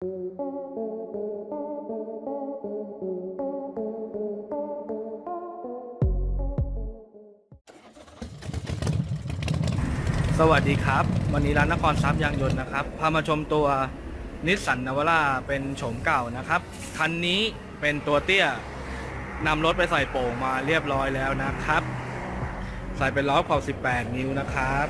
สวัสดีครับ วันนี้ร้านนครทรัพย์ยางยนต์นะครับ พามาชมตัวนิสสันนาวาร่าเป็นโฉมเก่านะครับ คันนี้เป็นตัวเตี้ยนำรถไปใส่โป่งมาเรียบร้อยแล้วนะครับ ใส่เป็นล้อขอบ 18 นิ้วนะครับ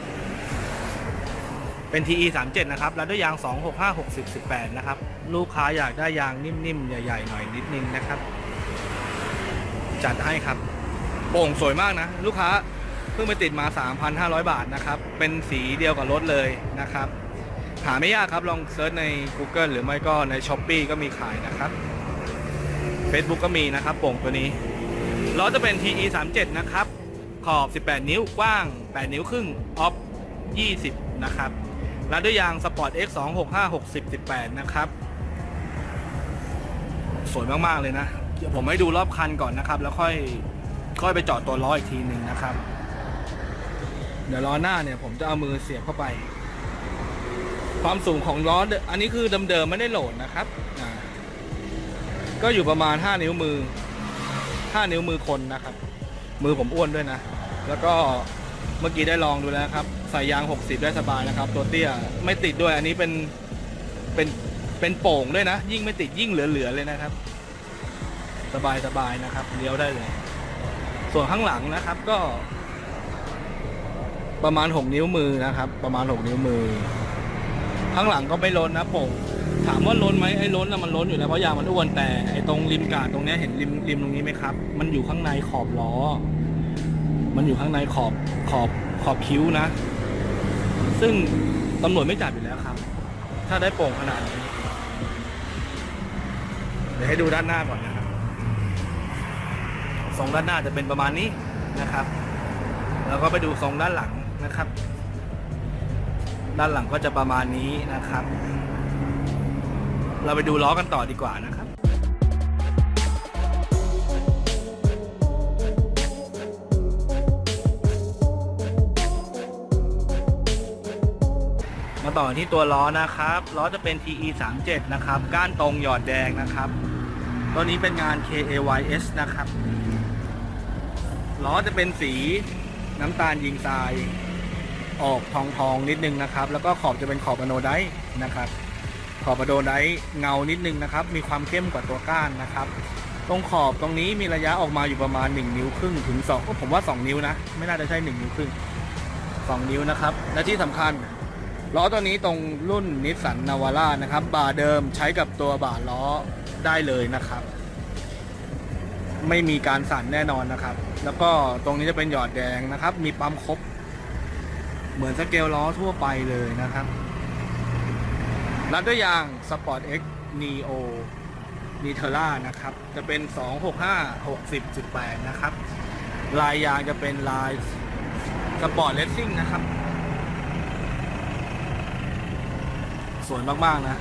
เป็น TE 37นะครับแล้วด้วยยาง 265 60 18นะครับ ลูกค้าอยากได้ยางนิ่มๆ ใหญ่ ๆ หน่อยนิดนึงนะครับ จัดให้ครับ โป่งสวยมากนะ ลูกค้าเพิ่งไปติดมา 3,500 บาทนะครับ เป็นสีเดียวกับรถเลยนะครับ หาไม่ยากครับ ลองเซิร์ชใน Google หรือไม่ก็ใน s h อ p e e ก็มีขายนะครับ Facebook ก็มีนะครับ โป่งตัวนี้ล้อจะเป็น TE 37นะครับ ขอบ 18 นิ้วกว้าง 8 นิ้วครึ่งออฟ 20 นะครับ แล้วด้วยยาง Sport X 265 60 18 นะครับ สวยมาก ๆ เลยนะ เดี๋ยวผมให้ดูรอบคันก่อนนะครับ แล้วค่อยค่อยไปจอดตัวล้ออีกทีหนึ่งนะครับ เดี๋ยวล้อหน้าเนี่ย ผมจะเอามือเสียบเข้าไป ความสูงของล้ออันนี้คือเดิมๆไม่ได้โหลดนะครับ ก็อยู่ประมาณ 5 นิ้วมือ 5 นิ้วมือคนนะครับ มือผมอ้วนด้วยนะ แล้วก็ เมื่อกี้ได้ลองดูแล้วครับใส่ยาง 60 ได้สบายนะครับ ตัวเตี้ยไม่ติดด้วยอันนี้เป็นเป็นเป็นโป่งด้วยนะ ยิ่งไม่ติดยิ่งเหลือๆเลยนะครับ สบายสบายๆนะครับเลี้ยวได้เลย ส่วนข้างหลังนะครับก็ ประมาณ 6 นิ้วมือนะครับ ประมาณ 6 นิ้วมือ ข้างหลังก็ไม่ล้นนะโป่งถามว่าล้นไหมไอ้ล้นนะมันล้นอยู่แล้วเพราะยางมันอ้วนแต่ไอ้ตรงริมกาดตรงเนี้ยเห็นริมริมตรงนี้ไหมครับ มันอยู่ข้างในขอบล้อ มันอยู่ข้างในขอบขอบขอบคิ้วนะ ซึ่งตำรวจไม่จับอยู่แล้วครับ ถ้าได้โป่งขนาดนี้เดี๋ยวให้ดูด้านหน้าก่อนนะครับทรงด้านหน้าจะเป็นประมาณนี้นะครับ แล้วก็ไปดูทรงด้านหลังนะครับ ด้านหลังก็จะประมาณนี้นะครับ เราไปดูล้อกันต่อดีกว่านะครับ มาต่อที่ตัวล้อนะครับ ล้อจะเป็น TE 3 7นะครับ ก้านตรงหยอดแดงนะครับ ตัวนี้เป็นงาน KAYS นะครับ ล้อจะเป็นสีน้ำตาลยิงทราย ออกทองทองนิดนึงนะครับ แล้วก็ขอบจะเป็นขอบอโนไดนะครับ ขอบอโนไดเงานิดนึงนะครับ มีความเข้มกว่าตัวก้านนะครับ ตรงขอบตรงนี้มีระยะออกมาอยู่ประมาณ 1 นิ้วครึ่งถึง2ก็ผมว่า 2 นิ้วนะ ไม่น่าจะใช่ 1 นิ้วครึ่ง 2 นิ้วนะครับ และที่สำคัญ ล้อตัวนี้ตรงรุ่นนิสสันนาวาร่านะครับบาเดิมใช้กับตัวบาล้อได้เลยนะครับ ไม่มีการสั่นแน่นอนนะครับ แล้วก็ตรงนี้จะเป็นหยอดแดงนะครับ มีปั๊มครบ เหมือนสเกลล้อทั่วไปเลยนะครับรัดด้วยยาง Sport X Neo n i t e r a นะครับ จะเป็น 265 60 18นะครับ ลายยางจะเป็นลาย Sport Racing นะครับ สวยมากๆนะ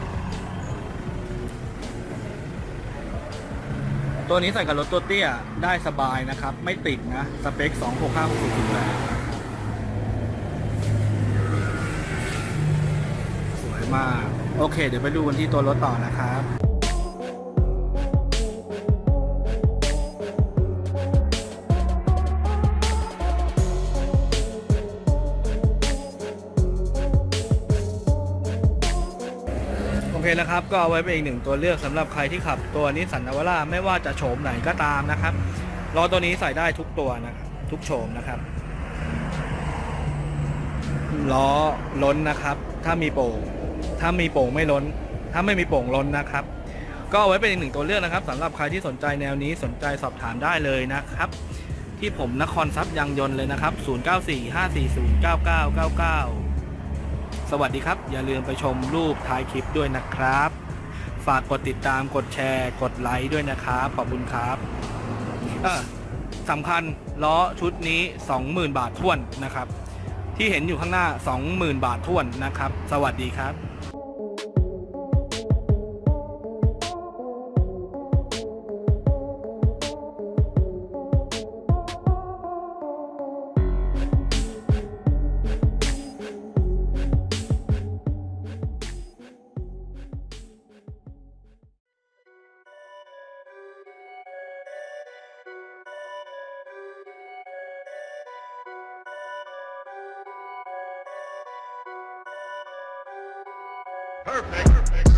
ตัวนี้ใส่กับรถตัวเตี้ยได้สบายนะครับ ไม่ติดนะ สเปค 265 60 18สวยมาก โอเค เดี๋ยวไปดูกันที่ตัวรถต่อนะครับ นะครับ ก็เอาไว้เป็นอีกหนึ่งตัวเลือกสำหรับใครที่ขับตัวนิสสันนาวาร่าไม่ว่าจะโฉมไหนก็ตามนะครับล้อตัวนี้ใส่ได้ทุกตัวนะครับทุกโฉมนะครับล้อล้นนะครับ ถ้ามีโป่งถ้ามีโป่งไม่ล้น ถ้าไม่มีโป่งล้นนะครับ ก็เอาไว้เป็นอีกหนึ่งตัวเลือกนะครับสำหรับใครที่สนใจแนวนี้สนใจสอบถามได้เลยนะครับที่ผมนครทรัพย์ยางยนเลยนะครับ 0945409999 สวัสดีครับ อย่าลืมไปชมรูปท้ายคลิปด้วยนะครับ ฝากกดติดตามกดแชร์ กดไลค์ด้วยนะครับ ขอบคุณครับเออสำคัญล้อชุดนี้ 20,000 บาทท่วนนะครับ ที่เห็นอยู่ข้างหน้า 20,000 บาทท่วนนะครับ สวัสดีครับ Perfect. Perfect.